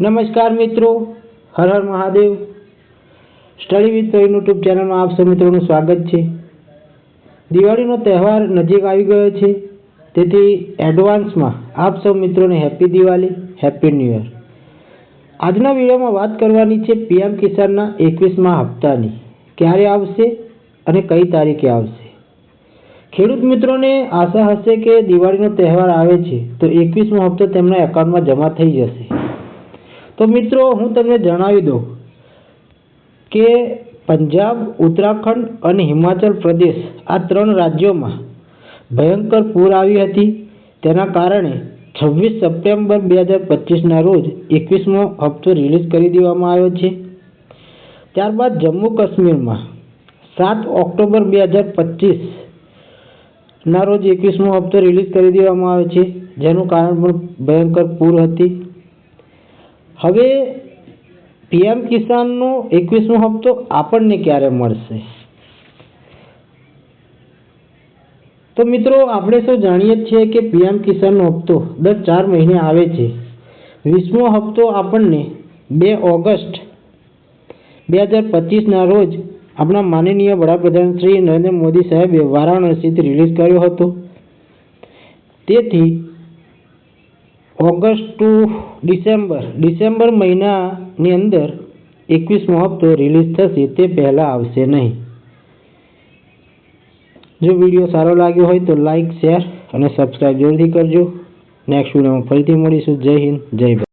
નમસ્કાર મિત્રો. Har Har Mahadev. Study with Praveen YouTube ચેનલમાં આપ સૌ મિત્રોનું સ્વાગત છે. દિવાળીનો તહેવાર નજીક આવી ગયો છે. તેથી એડવાન્સમાં આપ સૌ મિત્રોને happy Diwali, happy new year. આજના વિડીયોમાં વાત કરવાની છે પીએમ કિસાનના એકવીસમા હપ્તાની. ક્યારે આવશે અને કઈ તારીખે આવશે? ખેડૂત મિત્રોને આશા હશે કે દિવાળીનો તહેવાર આવે છે તો એકવીસમો હપ્તો તેમના એકાઉન્ટમાં જમા થઈ જશે. તો મિત્રો હું તમને જણાવી દઉં કે પંજાબ, ઉત્તરાખંડ અને હિમાચલ પ્રદેશ આ ત્રણ રાજ્યોમાં ભયંકર પૂર આવી હતી. તેના કારણે છવ્વીસ સપ્ટેમ્બર બે હજાર પચીસના રોજ એકવીસમો હપ્તો રિલીઝ કરી દેવામાં આવ્યો છે. ત્યારબાદ જમ્મુ કાશ્મીરમાં સાત ઓક્ટોબર બે હજાર પચીસના રોજ એકવીસમો હપ્તો રિલીઝ કરી દેવામાં આવ્યો છે. જેનું કારણ પણ ભયંકર પૂર હતી. હવે પીએમ કિસાનનો એકવીસમો હપ્તો આપણને ક્યારે મળશે? તો મિત્રો, આપણે સૌ જાણીએ છીએ કે પીએમ કિસાનનો હપ્તો દર ચાર મહિને આવે છે. વીસમો હપ્તો આપણને બે ઓગસ્ટ બે હજાર પચીસના રોજ આપણા માનનીય વડાપ્રધાન શ્રી નરેન્દ્ર મોદી સાહેબે વારાણસીથી રિલીઝ કર્યો હતો. તેથી ઓગસ્ટ ટુ ડિસેમ્બર. ડિસેમ્બર મહિનાની અંદર એકવીસમો હપ્તો રિલીઝ થશે તે પહેલાં આવશે નહીં. જો વીડિયો સારો લાગ્યો હોય તો લાઈક, શેર અને સબસ્ક્રાઈબ જરૂરથી કરજો. નેક્સ્ટ વિડીયોમાં ફરીથી મળીશું. જય હિન્દ, જય ભારત.